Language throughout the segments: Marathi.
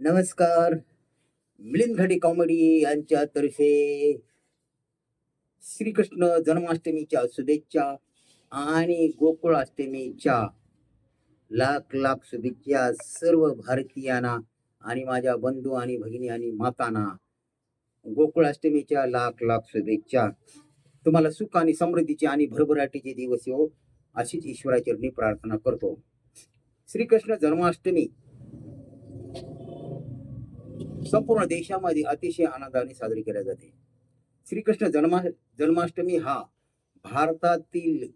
नमस्कार. मिलिंद घाटे कॉमेडी यांच्यातर्फे श्रीकृष्ण जन्माष्टमीच्या शुभेच्छा आणि गोकुळाष्टमीच्या लाख लाख शुभेच्छा सर्व भारतीयांना आणि माझ्या बंधू आणि भगिनी आणि मातांना गोकुळाष्टमीच्या लाख लाख शुभेच्छा. तुम्हाला सुख आणि समृद्धीचे आणि भरभराटीचे दिवस येऊ अशीच ईश्वराचरणी प्रार्थना करतो. श्रीकृष्ण जन्माष्टमी संपूर्ण देशामध्ये अतिशय आनंदाने साजरी केल्या जाते. श्रीकृष्ण जन्मा जन्माष्टमी हा भारतातील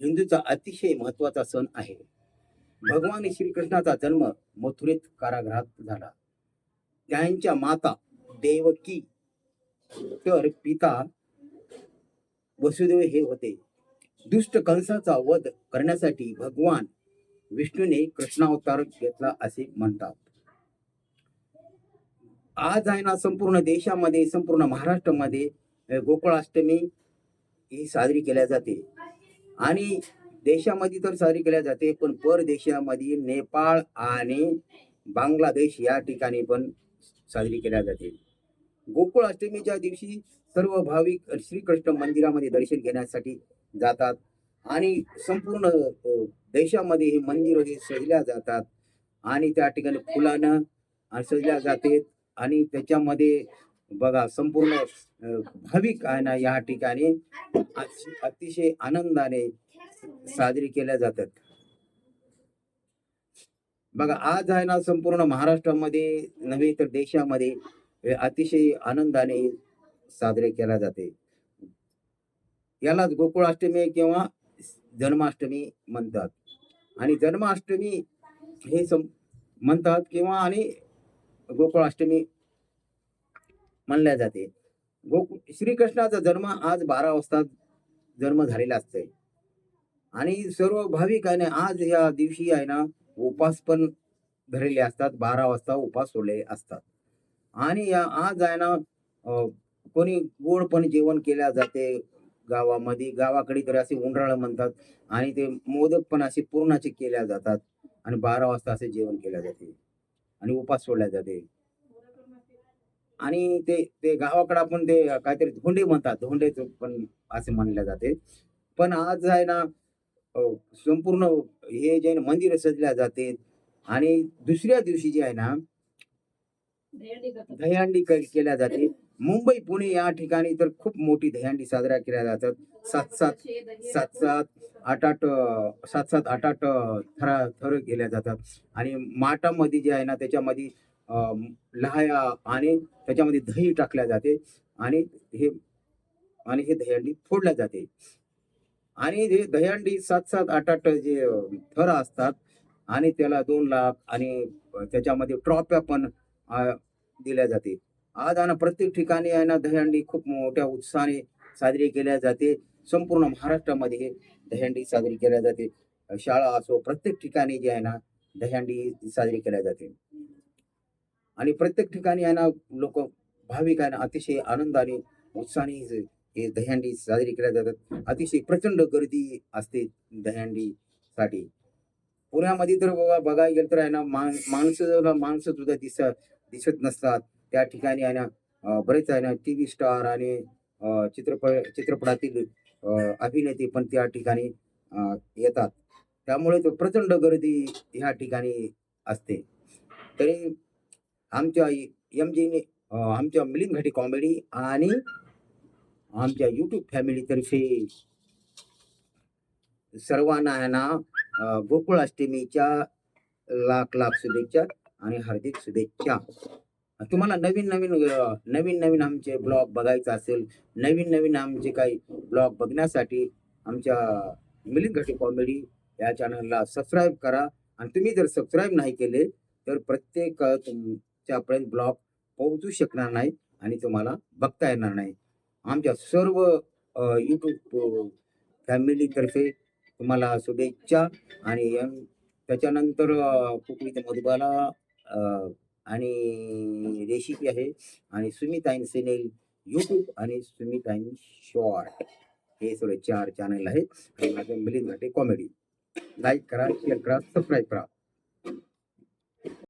हिंदूचा अतिशय महत्त्वाचा सण आहे. भगवान श्रीकृष्णाचा जन्म मथुरेत कारागृहात झाला. त्यांच्या माता देवकी तर पिता वसुदेव हे होते. दुष्ट कंसाचा वध करण्यासाठी भगवान विष्णूने कृष्णावतार घेतला असे म्हणतात. आज आहे ना संपूर्ण देशामध्ये संपूर्ण महाराष्ट्रामध्ये गोकुळाष्टमी ही साजरी केल्या जाते. आणि देशामध्ये तर साजरी केल्या जाते पण परदेशामध्ये नेपाळ आणि बांगलादेश या ठिकाणी पण साजरी केल्या जाते. गोकुळाष्टमीच्या दिवशी सर्व भाविक श्रीकृष्ण मंदिरामध्ये दर्शन घेण्यासाठी जातात आणि संपूर्ण देशामध्ये हे मंदिर हे सजल्या जातात आणि त्या ठिकाणी फुलानं सजल्या जाते. आणि त्याच्यामध्ये बघा संपूर्ण भाविक आहे ना या ठिकाणी अतिशय आनंदाने साजरी केल्या जातात. बघा आज आहे ना संपूर्ण महाराष्ट्रामध्ये नव्हे तर देशामध्ये अतिशय आनंदाने साजरे केल्या जाते. यालाच गोकुळाष्टमी किंवा जन्माष्टमी म्हणतात. आणि जन्माष्टमी हे म्हणतात किंवा आणि गोकुळाष्टमी म्हणल्या जाते. गोकु श्रीकृष्णाचा जन्म आज बारा वाजता जन्म झालेला असतोय. आणि सर्व भाविक आहे ना आज या दिवशी आहे ना उपास पण धरलेले असतात. बारा वाजता उपास सोडले असतात. आणि या आज आहे ना कोणी गोड पण जेवण केल्या जाते गावामध्ये. गावाकडे तर असे उंडराळ म्हणतात आणि ते मोदक पण असे पूर्णाचे केल्या जातात. आणि बारा वाजता असे जेवण केल्या जाते. आणि उपास सोडल्या जाते. आणि ते ते गावाकडे आपण ते काहीतरी धोंडे म्हणतात. धोंडे पण असे म्हणले जाते. पण आज आहे ना संपूर्ण हे जे मंदिर सजल्या जाते. आणि दुसऱ्या दिवशी जे आहे ना दहीहंडी केल्या जाते. मुंबई पुणे या ठिकाणी तर खूप मोठी दहीहंडी साजरा केल्या जातात. सात सात सात सात आठ आठ सात सात आठ आठ थरा थर केल्या जातात. आणि माटामध्ये जे आहे ना त्याच्यामध्ये लहाया आणि त्याच्यामध्ये दही टाकल्या जाते. आणि हे आणि हे दहीहंडी फोडल्या जाते. आणि हे दहीहंडी सात सात आठ आठ जे थर असतात आणि त्याला दोन लाख आणि त्याच्यामध्ये ट्रॉफ्या पण दिल्या जाते. आज आणि प्रत्येक ठिकाणी आहे ना दहीहंडी खूप मोठ्या उत्साहाने साजरी केल्या जाते. संपूर्ण महाराष्ट्रामध्ये दहीहंडी साजरी केल्या जाते. शाळा असो प्रत्येक ठिकाणी जे आहे ना दहीहंडी साजरी केल्या जाते. आणि प्रत्येक ठिकाणी आहे ना लोक भाविक आहे ना अतिशय आनंदाने उत्साहाने हे- दहीहंडी साजरी केल्या जातात. अतिशय प्रचंड गर्दी असते दहीहंडीसाठी पुण्यामध्ये तर बघा बघायला गेलं तर आहे ना माणसं माणसं सुद्धा दिस दिसत नसतात. त्या ठिकाणी आहे ना बरेच आहे ना टी व्ही स्टार आणि चित्रपट चित्रपटातील अभिनेते पण त्या ठिकाणी येतात. त्यामुळे तो प्रचंड गर्दी ह्या ठिकाणी असते. तरी आमच्या एम जीने आमच्या मिलिंद घाटी कॉमेडी आणि आमच्या यूट्यूब फॅमिलीतर्फे सर्वांना आहे ना गोकुळाष्टमीच्या लाख लाख शुभेच्छा आणि हार्दिक शुभेच्छा. तुम्हाला नवीन नवीन नवीन नवीन आमचे ब्लॉग बघायचा असेल नवीन नवीन आमचे काही ब्लॉग बघण्यासाठी आमच्या मिलिंद घाटी कॉमेडी या चॅनलला सबस्क्राईब करा. आणि तुम्ही जर सबस्क्राईब नाही केले तर प्रत्येक तुमच्यापर्यंत ब्लॉग पोहोचू शकणार नाही आणि तुम्हाला बघता येणार नाही. आमच्या सर्व यूट्यूब फॅमिलीतर्फे तुम्हाला शुभेच्छा आणि त्याच्यानंतर अं, मधुबाला आणि रेशिपी आहे. आणि सुमिताईन सिनेल यूट्यूब आणि सुमिताईन शॉर्ट हे सगळे चार चॅनल आहेत. आणि माझं मिलिंद कॉमेडी लाईक करा शेअर करा सबस्क्राईब करा.